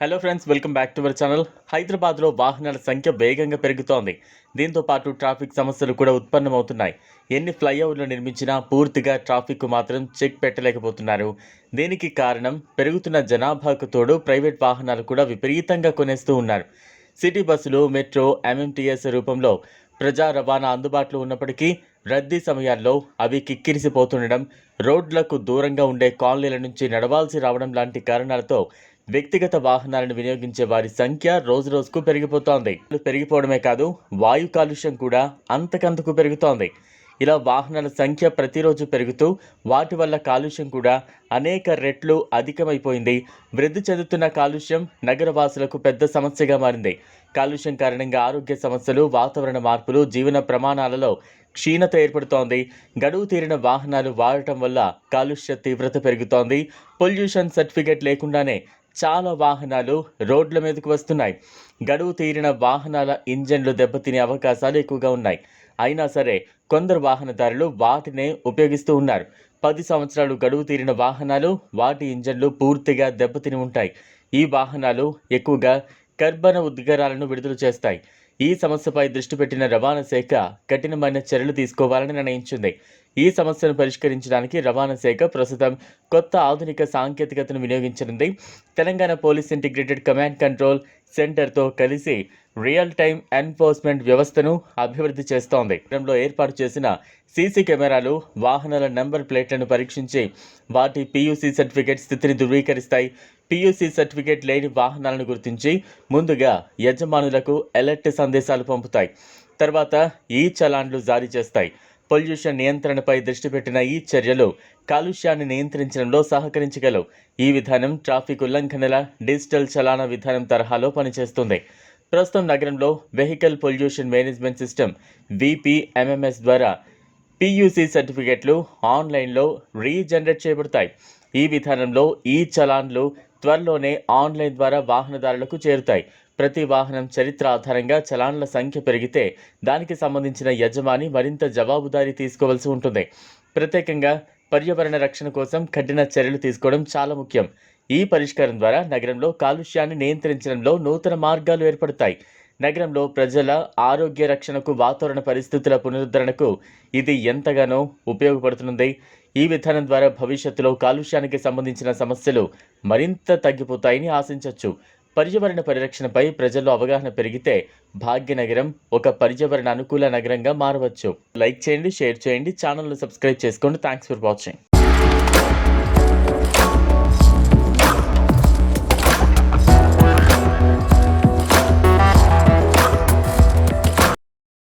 Hello friends welcome back to our channel హైదరాబాద్లో వాహనాల సంఖ్య వేగంగా పెరుగుతోంది. దీంతో పాటు ట్రాఫిక్ సమస్యలు కూడా ఉత్పన్నమవుతున్నాయి. ఎన్ని ఫ్లైఓవర్లు నిర్మించినా పూర్తిగా ట్రాఫిక్ మాత్రం చెక్ పెట్టలేకపోతున్నారు. దీనికి కారణం పెరుగుతున్న జనాభాకు తోడు ప్రైవేట్ వాహనాలు కూడా విపరీతంగా కొనేస్తూ ఉన్నారు. సిటీ బస్సులు మెట్రో ఎంఎంటీఎస్ రూపంలో ప్రజా రవాణా అందుబాటులో ఉన్నప్పటికీ రద్దీ సమయాల్లో అవి కిక్కిరిసిపోతుండడం రోడ్లకు దూరంగా ఉండే కాలనీల నుంచి నడవాల్సి రావడం లాంటి కారణాలతో వ్యక్తిగత వాహనాలను వినియోగించే వారి సంఖ్య రోజు రోజుకు పెరిగిపోతోంది. పెరిగిపోవడమే కాదు వాయు కాలుష్యం కూడా అంతకంతకు పెరుగుతోంది. ఇలా వాహనాల సంఖ్య ప్రతిరోజు పెరుగుతూ వాటి వల్ల కాలుష్యం కూడా అనేక రెట్లు అధికమైపోయింది. వృద్ధి చెందుతున్న కాలుష్యం నగరవాసులకు పెద్ద సమస్యగా మారింది. కాలుష్యం కారణంగా ఆరోగ్య సమస్యలు వాతావరణ మార్పులు జీవన ప్రమాణాలలో క్షీణత ఏర్పడుతోంది. గడువు తీరిన వాహనాలు వాడటం వల్ల కాలుష్య తీవ్రత పెరుగుతోంది. పొల్యూషన్ సర్టిఫికేట్ లేకుండానే చాలా వాహనాలు రోడ్ల మీదకు వస్తున్నాయి. గడువు తీరిన వాహనాల ఇంజన్లు దెబ్బతినే అవకాశాలు ఎక్కువగా ఉన్నాయి. అయినా సరే కొందరు వాహనదారులు వాటినే ఉపయోగిస్తూ ఉన్నారు. పది సంవత్సరాలు గడువు తీరిన వాహనాలు వాటి ఇంజన్లు పూర్తిగా దెబ్బతిని ఉంటాయి. ఈ వాహనాలు ఎక్కువగా కర్బన ఉద్గారాలను విడుదల చేస్తాయి. ఈ సమస్యపై దృష్టి పెట్టిన రవాణా శాఖ కఠినమైన చర్యలు తీసుకోవాలని నిర్ణయించింది. ఈ సమస్యను పరిష్కరించడానికి రవాణా శాఖ ప్రస్తుతం కొత్త ఆధునిక సాంకేతికతను వినియోగించనుంది. Telangana police integrated command control సెంటర్తో కలిసి రియల్ టైం ఎన్ఫోర్స్మెంట్ వ్యవస్థను అభివృద్ధి చేస్తోంది. నగరంలో ఏర్పాటు చేసిన సీసీ కెమెరాలు వాహనాల నెంబర్ ప్లేట్లను పరీక్షించి వాటి పీయూసీ సర్టిఫికేట్ స్థితిని ధృవీకరిస్తాయి. పీయూసీ సర్టిఫికేట్ లేని వాహనాలను గుర్తించి ముందుగా యజమానులకు అలర్ట్ సందేశాలు పంపుతాయి. తర్వాత ఈ చలాన్లు జారీ చేస్తాయి. పొల్యూషన్ నియంత్రణపై దృష్టి పెట్టిన ఈ చర్యలు కాలుష్యాన్ని నియంత్రించడంలో సహకరించగలవు. ఈ విధానం ట్రాఫిక్ ఉల్లంఘనల డిజిటల్ చలాన విధానం తరహాలో పనిచేస్తుంది. ప్రస్తుతం నగరంలో vehicle pollution management system VPMMS ద్వారా పియూసీ సర్టిఫికెట్లు ఆన్లైన్లో రీజనరేట్ చేయబడతాయి. ఈ విధానంలో ఈ చలాన్లు త్వరలోనే ఆన్లైన్ ద్వారా వాహనదారులకు చేరుతాయి. ప్రతి వాహనం చరిత్ర ఆధారంగా చలాన్ల సంఖ్య పెరిగితే దానికి సంబంధించిన యజమాని మరింత జవాబుదారీ తీసుకోవాల్సి ఉంటుంది. ప్రత్యేకంగా పర్యావరణ రక్షణ కోసం కఠిన చర్యలు తీసుకోవడం చాలా ముఖ్యం. ఈ పరిష్కారం ద్వారా నగరంలో కాలుష్యాన్ని నియంత్రించడంలో నూతన మార్గాలు ఏర్పడతాయి. నగరంలో ప్రజల ఆరోగ్య రక్షణకు వాతావరణ పరిస్థితుల పునరుద్ధరణకు ఇది ఎంతగానో ఉపయోగపడుతుంది. ఈ విధానం ద్వారా భవిష్యత్తులో కాలుష్యానికి సంబంధించిన సమస్యలు మరింత తగ్గిపోతాయని ఆశించవచ్చు పర్యావరణ పరిరక్షణపై ప్రజల్లో అవగాహన పెరిగితే భాగ్యనగరం ఒక పర్యావరణ అనుకూల నగరంగా మారవచ్చు. లైక్ చేయండి షేర్ చేయండి ఛానల్ను సబ్స్క్రైబ్ చేసుకోండి. Thanks for watching.